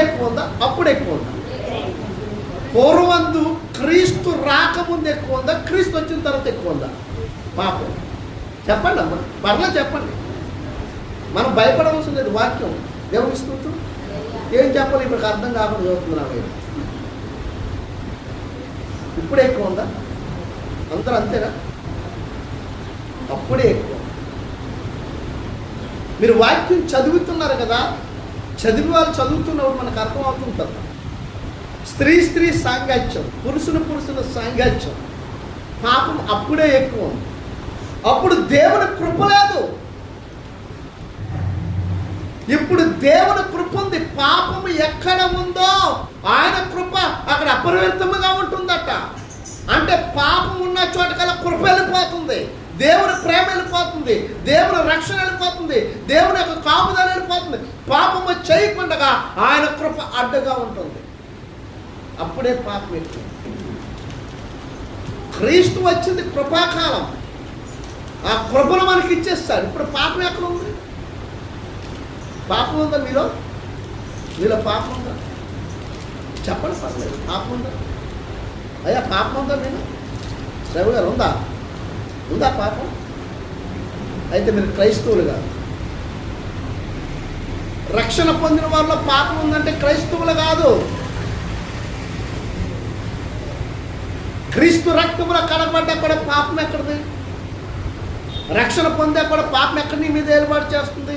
ఇప్పుడు ఎక్కువ ఉందా అప్పుడు ఎక్కువ ఉందా పూర్వందు క్రీస్తు రాకముందు ఎక్కువ ఉందా క్రీస్తు వచ్చిన తర్వాత ఎక్కువ ఉందా పాపం. చెప్పండి అమ్మా. పర్లేదు చెప్పండి. మనం భయపడవలసిన లేదు వాక్యం. దేవుని స్తోత్రం. ఏం చెప్పాలి? ఇప్పుడు అర్థం కాకుండా చదువుతున్నాను నేను. ఇప్పుడు ఇప్పుడే ఎక్కువ ఉందా అందరూ అంతేనా? అప్పుడే ఎక్కువ. మీరు వాక్యం చదువుతున్నారు కదా? చదివి వాళ్ళు చదువుతున్నప్పుడు మనకు అర్థమవుతుంది స్త్రీ స్త్రీ సాంగత్యం పురుషుల పురుషుల సాంగత్యం. పాపం అప్పుడే ఎక్కువ. ఉంది అప్పుడు దేవుని కృప లేదు. ఇప్పుడు దేవుని కృప ఉంది. పాపం ఎక్కడ ఉందో ఆయన కృప అక్కడ అపరిమితముగా ఉంటుందట. అంటే పాపం ఉన్న చోట కల్లా కృప వెళ్ళిపోతుంది. దేవుని ప్రేమ వెళ్ళిపోతుంది. దేవుని రక్షణ వెళ్ళిపోతుంది. దేవుని యొక్క కాపుదల వెళ్ళిపోతుంది. పాపము చేయకుండా ఆయన కృప అడ్డగా ఉంటుంది. అప్పుడే పాపం ఎక్కువ. క్రీస్తు వచ్చింది కృపాకాలం. ఆ కృపను మనకి ఇచ్చేస్తాడు. ఇప్పుడు పాపం ఎక్కడ ఉంది? పాపం ఉందా మీలో? మీలో పాపం ఉందా? చెప్పండి పర్లేదు. పాపం ఉందా? అయ్యా పాపం ఉందా నేను రవి గారు ఉందా? ఉందా పాపం? అయితే మీరు క్రైస్తవులు కాదు రక్షణ పొందిన వాళ్ళలో పాపం ఉందంటే క్రైస్తవులు కాదు. క్రీస్తు రక్తములో కడబడ్డా కూడా పాపం ఎక్కడిది? రక్షణ పొందే కూడా పాపం ఎక్కడ నీ మీద ఏర్పాటు చేస్తుంది?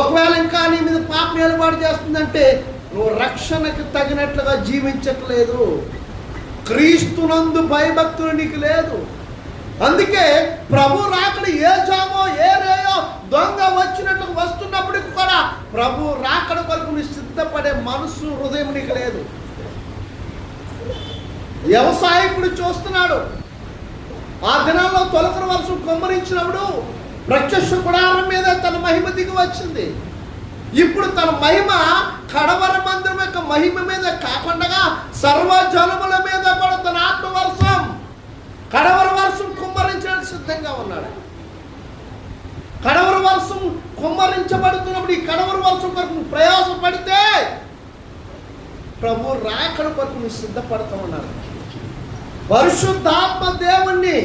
ఒకవేళ ఇంకా నీ మీద పాపం ఏర్పాటు చేస్తుందంటే నువ్వు రక్షణకు తగినట్లుగా జీవించట్లేదు. క్రీస్తునందు భయభక్తులు నీకు లేదు. అందుకే ప్రభు రాకడ ఏ జామో ఏ రేయో దొంగ వచ్చినట్లు వస్తున్నప్పటికి కూడా ప్రభు రాకడ కొరకు నీ సిద్ధపడే మనసు హృదయం నీకు లేదు. వ్యవసాయకుడు చూస్తున్నాడు. ఆ దినాల్లో తొలకర వర్షం కొమ్మరించినప్పుడు ప్రత్యక్ష గుడారం మీద తన మహిమ దిగి వచ్చింది. ఇప్పుడు తన మహిమ కడవర మందిరం యొక్క మహిమ మీద కాకుండా సర్వజనముల మీద కూడా తన ఆత్మ వర్షం కడవర వర్షం సిద్ధంగా ఉన్నాడు. కడవరు వర్షం కుమ్మరించబడుతున్నప్పుడు ఈ కడవరు వర్షం కొరకు నువ్వు ప్రయాసపడితే ప్రభు రాకడ కొరకు నువ్వు సిద్ధపడతా ఉన్నాడు. పరిశుద్ధాత్మ దేవుణ్ణి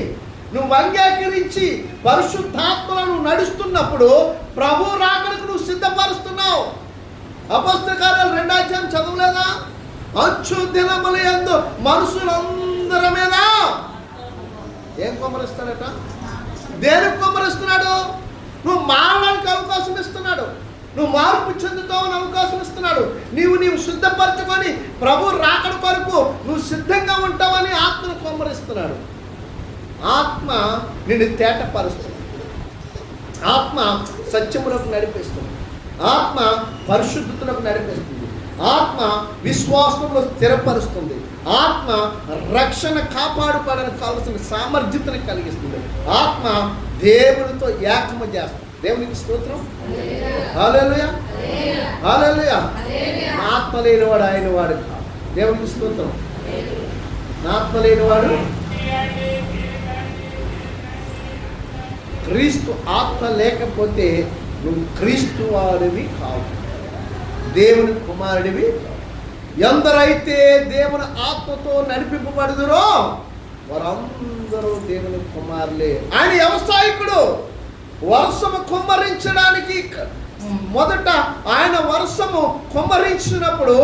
నువ్వు అంగీకరించి పరిశుద్ధాత్మలో నువ్వు నడుస్తున్నప్పుడు ప్రభు రాకడకు నువ్వు సిద్ధపరుస్తున్నావు. అపస్త రెండాధ్యాయం చదవలేదా? అచ్చు దినముల యందు మనుషులందరి మీద ఏం కొమ్మరిస్తాడట? దేనికి కుమ్మరిస్తున్నాడు నువ్వు మారడానికి అవకాశం ఇస్తున్నాడు. నువ్వు మార్పు చెందుతావని అవకాశం ఇస్తున్నాడు. నీవు నీవు సిద్ధపరచుకొని ప్రభు రాకడ వరకు నువ్వు సిద్ధంగా ఉంటావని ఆత్మను కొమ్మరిస్తున్నాడు ఆత్మ నిన్ను తేటపరుస్తుంది. ఆత్మ సత్యములకు నడిపిస్తుంది. ఆత్మ పరిశుద్ధతలకు నడిపిస్తుంది. ఆత్మ విశ్వాసంలో స్థిరపరుస్తుంది. ఆత్మ రక్షణ కాపాడుకోవడానికి కావలసిన సామర్థ్యతను కలిగిస్తుంది. ఆత్మ దేవునితో ఏకమ చేస్తుంది. దేవునికి స్తోత్రం. హాలేలుయా హాలేలుయా ఆత్మ లేనివాడు ఆయన వాడు కాదు. దేవునికి స్తోత్రం. ఆత్మ లేనివాడు క్రీస్తు ఆత్మ లేకపోతే నువ్వు క్రీస్తు వాడివి కావు. దేవుని కుమారుడివి. ఎందరైతే దేవుని ఆత్మతో నడిపింపబడుదురో వారందరూ దేవుని కుమారులే. ఆయన వ్యవసాయకుడు. వర్షము కుమ్మరించడానికి మొదట ఆయన వర్షము కుమ్మరించినప్పుడు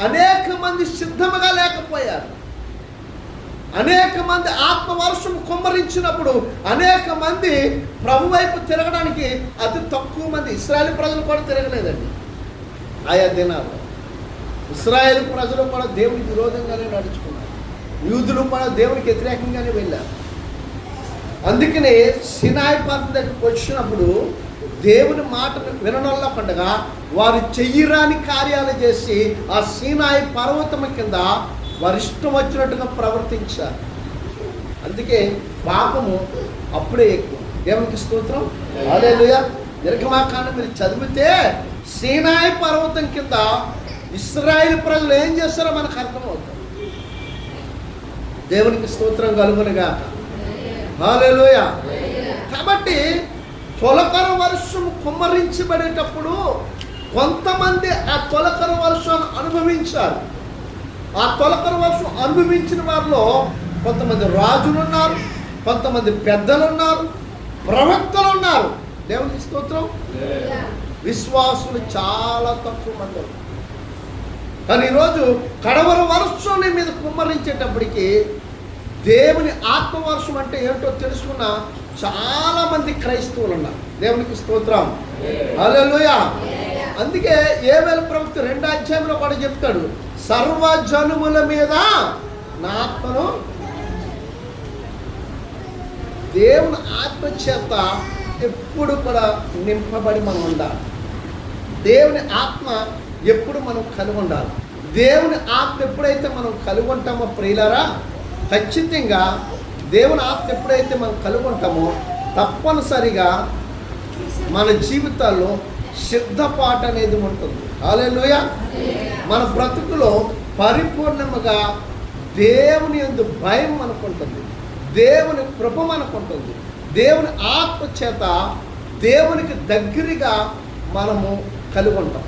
అనేక మంది సిద్ధముగా లేకపోయారు. అనేక మంది ఆత్మ వర్షం కుమ్మరించినప్పుడు అనేక మంది ప్రభు వైపు తిరగడానికి అతి తక్కువ మంది ఇస్రాయల్ ప్రజలు కూడా తిరగలేదండి. ఆయా దినాల్లో ఇస్రాయేల్ ప్రజలు కూడా దేవునికి విరోధంగానే నడుచుకున్నారు. యూదులు కూడా దేవునికి వ్యతిరేకంగానే వెళ్ళారు. అందుకనే సినాయి పర్వతం దగ్గరికి వచ్చినప్పుడు దేవుని మాటను వినడంలో పండగా వారు చెయ్యరాని కార్యాలు చేసి ఆ సీనాయి పర్వతం కింద వారి ఇష్టం వచ్చినట్టుగా ప్రవర్తించారు. అందుకే పాపము అప్పుడే ఎక్కువ. దేవునికి స్తోత్రం. నిర్గమాకాండం మీరు చదివితే సీనాయి పర్వతం కింద ఇస్రాయిల్ ప్రజలు ఏం చేస్తారో మనకు అర్థమవుతుంది. దేవునికి స్తోత్రం కలుగునుగా హాలేలోయ కాబట్టి తొలకర వర్షం కుమ్మరించబడేటప్పుడు కొంతమంది ఆ తొలకర వర్షం అనుభవించారు. ఆ తొలకర వర్షం అనుభవించిన వారిలో కొంతమంది రాజులు ఉన్నారు కొంతమంది పెద్దలు ఉన్నారు ప్రవక్తలు ఉన్నారు దేవునికి స్తోత్రం. విశ్వాసులు చాలా తక్కువ మంది. కానీ ఈరోజు కడవర వర్షం నీ మీద కుమ్మరించేటప్పటికి దేవుని ఆత్మవర్షం అంటే ఏంటో తెలుసుకున్న చాలా మంది క్రైస్తవులు ఉన్నారు. దేవునికి స్తోత్రం. హల్లెలూయా అందుకే ఏవేల ప్రవక్త రెండో అధ్యాయంలో కూడా చెప్తాడు. సర్వజనుముల మీద నా ఆత్మను దేవుని ఆత్మ చేత ఎప్పుడు కూడా నింపబడి మనం ఉండాలి. దేవుని ఆత్మ ఎప్పుడు మనం కనుగొండాలి? దేవుని ఆత్మ ఎప్పుడైతే మనం కనుగొంటామో ప్రియులరా ఖచ్చితంగా దేవుని ఆత్మ ఎప్పుడైతే మనం కనుగొంటామో తప్పనిసరిగా మన జీవితాల్లో సిద్ధపాటు అనేది ఉంటుంది. అలెలుయ మన బ్రతుకులో పరిపూర్ణముగా దేవుని యందు భయం అనుకుంటుంది దేవుని కృప అనుకుంటుంది దేవుని ఆత్మ చేత దేవునికి దగ్గరగా మనము కలిగి ఉంటాం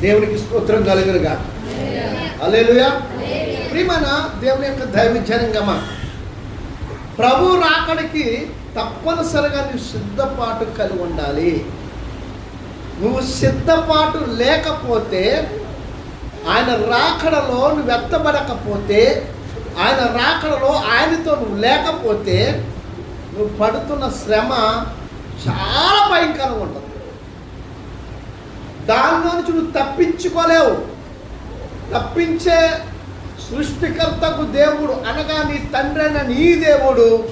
దేవునికి స్తోత్రం కలుగురుగా అలేలుయా ప్రియమైన దేవుని యొక్క దైవ జనంగమా ప్రభు రాకడికి తప్పనిసరిగా నువ్వు సిద్ధపాటు కలిగి ఉండాలి. నువ్వు సిద్ధపాటు లేకపోతే ఆయన రాకడలో నువ్వు ఎత్తబడకపోతే ఆయన రాకడలో ఆయనతో నువ్వు లేకపోతే నువ్వు పడుతున్న శ్రమ చాలా భయంకరంగా ఉంటుంది. దానిలో నుంచి నువ్వు తప్పించుకోలేవు. తప్పించే సృష్టికర్తకు దేవుడు అనగా నీ తండ్రి అయిన నీ దేవుడు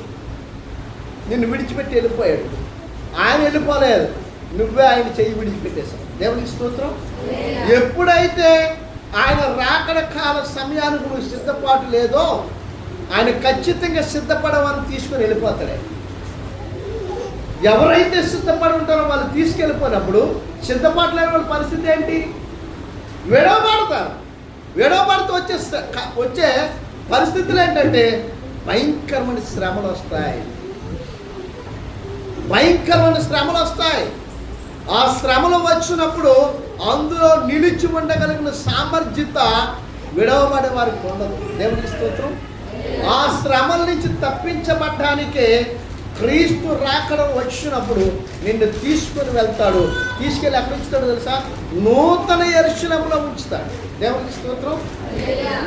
నిన్ను విడిచిపెట్టి వెళ్ళిపోయాడు. ఆయన వెళ్ళిపోలేదు. నువ్వే ఆయన చెయ్యి విడిచిపెట్టేశావు. దేవునికి స్తోత్రం. ఎప్పుడైతే ఆయన రాకడ కాల సమయానికి నువ్వు సిద్ధపాటు లేదో ఆయన ఖచ్చితంగా సిద్ధపడవని తీసుకొని వెళ్ళిపోతాడే. ఎవరైతే సిద్ధపడి ఉంటారో వాళ్ళు తీసుకెళ్ళిపోయినప్పుడు సిద్ధపడలేని వాళ్ళ పరిస్థితి ఏంటి? విడవబడతారు. విడవబడుతూ వచ్చే శ్ర- క- వచ్చే పరిస్థితులు ఏంటంటే భయంకరమైన శ్రమలు వస్తాయి. భయంకరమైన శ్రమలు వస్తాయి. ఆ శ్రమలు వచ్చినప్పుడు అందులో నిలిచి ఉండగలిగిన సామర్థ్యత విడవబడే వారికి ఉండదు. దేవునికి స్తోత్రం. ఆ శ్రమల నుంచి తప్పించబడ్డానికే క్రీస్తు రాకడ వచ్చినప్పుడు నిన్ను తీసుకొని వెళ్తాడు. తీసుకెళ్ళి ఎక్కడ ఉంచుతాడు తెలుసా? నూతన ఎరుశలంలో ఉంచుతాడు. దేవునికి స్తోత్రం.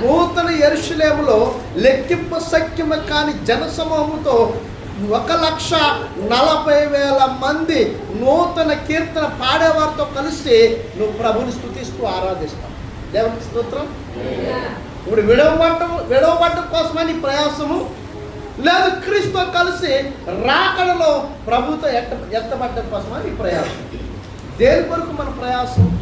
నూతన ఎరుశులేములో లెక్కింపు సఖ్యమ కాని జనసమూహంతో ఒక లక్ష నలభై వేల మంది నూతన కీర్తన పాడేవారితో కలిసి నువ్వు ప్రభుని స్థుతిస్తూ ఆరాధిస్తావు. దేవునికి స్తోత్రం. ఇప్పుడు విడవబట్టం విడవబట్టం కోసమని ప్రయాసము లేదు క్రీస్తు కలిసి రాకడలో ప్రభుతో ఎట్ట ఎత్తబడ్డం కోసమని ప్రయాసం. దేని కొరకు మన ప్రయాసం?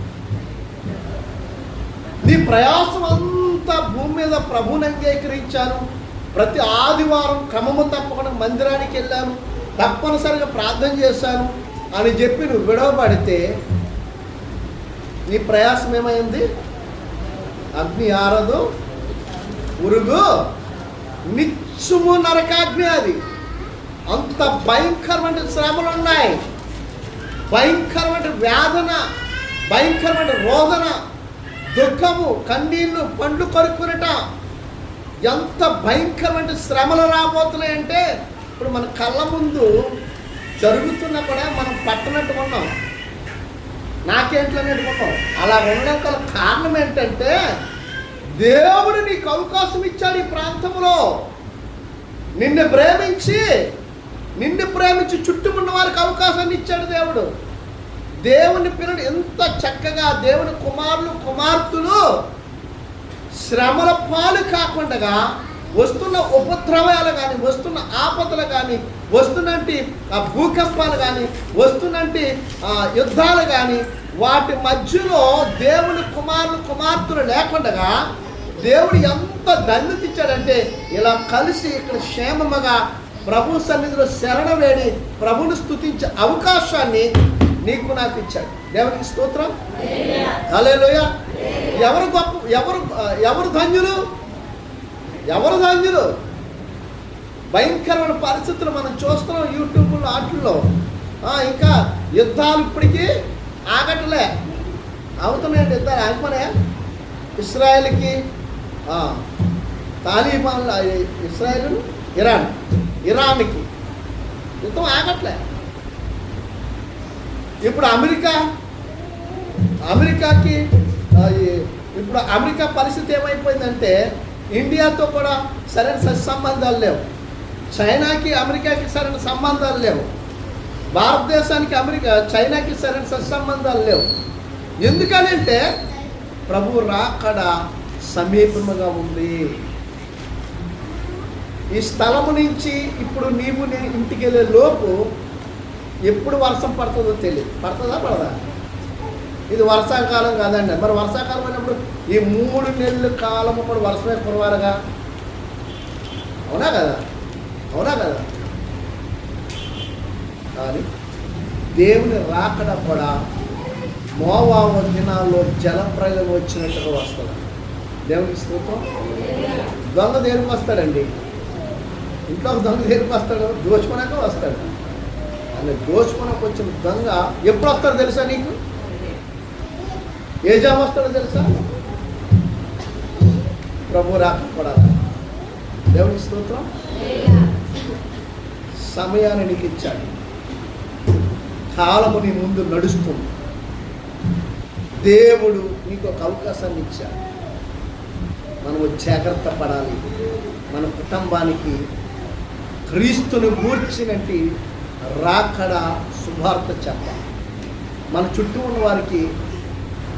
నీ ప్రయాసం అంతా భూమి మీద ప్రభుని అంగీకరించాను. ప్రతి ఆదివారం క్రమము తప్పకుండా మందిరానికి వెళ్ళాను. తప్పనిసరిగా ప్రార్థన చేశాను. అని చెప్పి నువ్వు విడవబడితే నీ ప్రయాసం ఏమైంది? అగ్ని ఆరదు ఉరుగు. నిత్యము నరకాగ్ని అది. అంత భయంకరమైన శ్రమలు ఉన్నాయి భయంకరమైన వేదన భయంకరమైన రోదన దుఃఖము కన్నీళ్ళు పండ్లు కొరుకునట ఎంత భయంకరమైన శ్రమలు రాబోతున్నాయంటే ఇప్పుడు మన కళ్ళ ముందు జరుగుతున్నా కూడా మనం పట్టనట్టు ఉన్నాం. నాకేంట్లో నెట్టుకున్నాం అలా ఉండడానికి గల కారణం ఏంటంటే దేవుడు నీకు అవకాశం ఇచ్చాడు ఈ ప్రాంతంలో. నిన్ను ప్రేమించి నిన్ను ప్రేమించి చుట్టుమున్న వారికి అవకాశాన్ని ఇచ్చాడు దేవుడు. దేవుని పిల్లలు ఎంత చక్కగా దేవుని కుమారులు కుమార్తెలు శ్రమల పాలు కాకుండా వస్తున్న ఉపద్రవాలు కానీ వస్తున్న ఆపదలు కానీ వస్తున్నట్టు ఆ భూకంపాలు కానీ వస్తున్నట్టు ఆ యుద్ధాలు కానీ వాటి మధ్యలో దేవుని కుమారులు కుమార్తెలు లేకుండా దేవుడు ఎంత ధన్యత ఇలా కలిసి ఇక్కడ క్షేమముగా ప్రభు సన్నిధిలో శరణ వేడి ప్రభుని స్థుతించే అవకాశాన్ని నీకు నాకు ఇచ్చాడు. దేవునికి స్తోత్రం. అలేలోయ ఎవరు గొప్ప ఎవరు ఎవరు ధన్యులు? ఎవరు ధన్యులు? భయంకరమైన పరిస్థితులు మనం చూస్తున్నాం యూట్యూబ్లో ఆటల్లో. ఇంకా యుద్ధాలు ఇప్పటికీ ఆగట్లే. అవుతున్నాయండి యుద్ధాలు ఆగిపోయా ఇస్రాయల్కి తాలిబాన్ ఇస్రాయల్ ఇరాన్ ఇరాన్కి యుద్ధం ఆగట్లే. ఇప్పుడు అమెరికా అమెరికాకి ఇప్పుడు అమెరికా పరిస్థితి ఏమైపోయిందంటే ఇండియాతో కూడా సరైన సత్సంబంధాలు లేవు. చైనాకి అమెరికాకి సరైన సంబంధాలు లేవు. భారతదేశానికి అమెరికా చైనాకి సరైన సత్సంబంధాలు లేవు. ఎందుకనంటే ప్రభు రాకడ సమీపముగా ఉంది. ఈ స్థలము నుంచి ఇప్పుడు నీవు నేను ఇంటికి వెళ్ళే లోపు ఎప్పుడు వర్షం పడుతుందో తెలియదు పడుతుందా పడదా? ఇది వర్షాకాలం కాదండి. మరి వర్షాకాలం అయినప్పుడు ఈ మూడు నెలల కాలం ఇప్పుడు వర్షమే కురవారుగా అవునా కదా? అవునా కదా? కానీ దేవుని రాకడ కూడా మోవావ దినాల్లో జలప్రయం వచ్చినట్టుగా వస్తుంది. దేవునికి స్తోత్రం? దొంగ దేనికి వస్తాడండి? ఇంట్లో దొంగ దేనికి వస్తాడు? దోచుకున్నాక వస్తాడు. అని దోచుకున్నాక వచ్చిన దొంగ ఎప్పుడు వస్తాడో తెలుసా నీకు? ఏ జామ వస్తాడో తెలుసా? ప్రభు రాకపోడాలి దేవుని స్తోత్రం? సమయాన్ని నీకు ఇచ్చాడు. కాలము నీ ముందు నడుస్తుంది. దేవుడు నీకు ఒక అవకాశాన్ని ఇచ్చాడు. మనము జాగ్రత్త పడాలి. మన కుటుంబానికి క్రీస్తుని గూర్చినట్టి రాకడ శుభార్త చెప్పాలి. మన చుట్టూ ఉన్న వారికి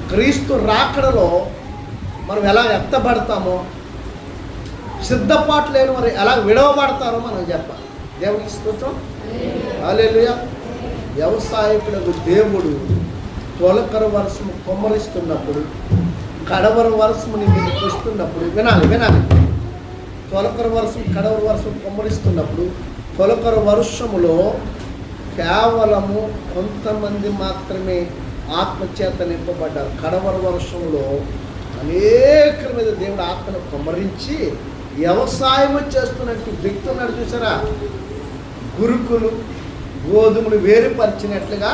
క్రీస్తు రాకడలో మనం ఎలా ఎత్తబడతామో సిద్ధపాటు లేని వారు ఎలా విడవబడతారో మనం చెప్పాలి. దేవునికి స్తోత్రం. అలేలుయ వ్యవసాయకులకు దేవుడు తొలకర వరసము కొమ్మరిస్తున్నప్పుడు కడవర వర్షము నీ మీద వినాలి వినాలి. తొలకర వరసం కడవర వరసం కొమ్మరిస్తున్నప్పుడు తొలకర వర్షములో కేవలము కొంతమంది మాత్రమే ఆత్మచేత నింపబడ్డారు. కడవర వర్షంలో అనేకల మీద దేవుడు ఆత్మను కొమ్మరించి వ్యవసాయం చేస్తున్నట్టు వ్యక్తి ఉన్నాడు చూసారా? గురుకులు గోధుమలు వేరుపరిచినట్లుగా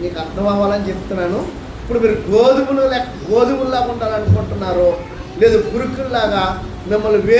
మీకు అర్థం అవ్వాలని చెప్తున్నాను. ఇప్పుడు మీరు గోధుమలు లేక గోధుమల్లాగా ఉండాలనుకుంటున్నారో లేదు గురుకుల్లాగా మిమ్మల్ని వేరు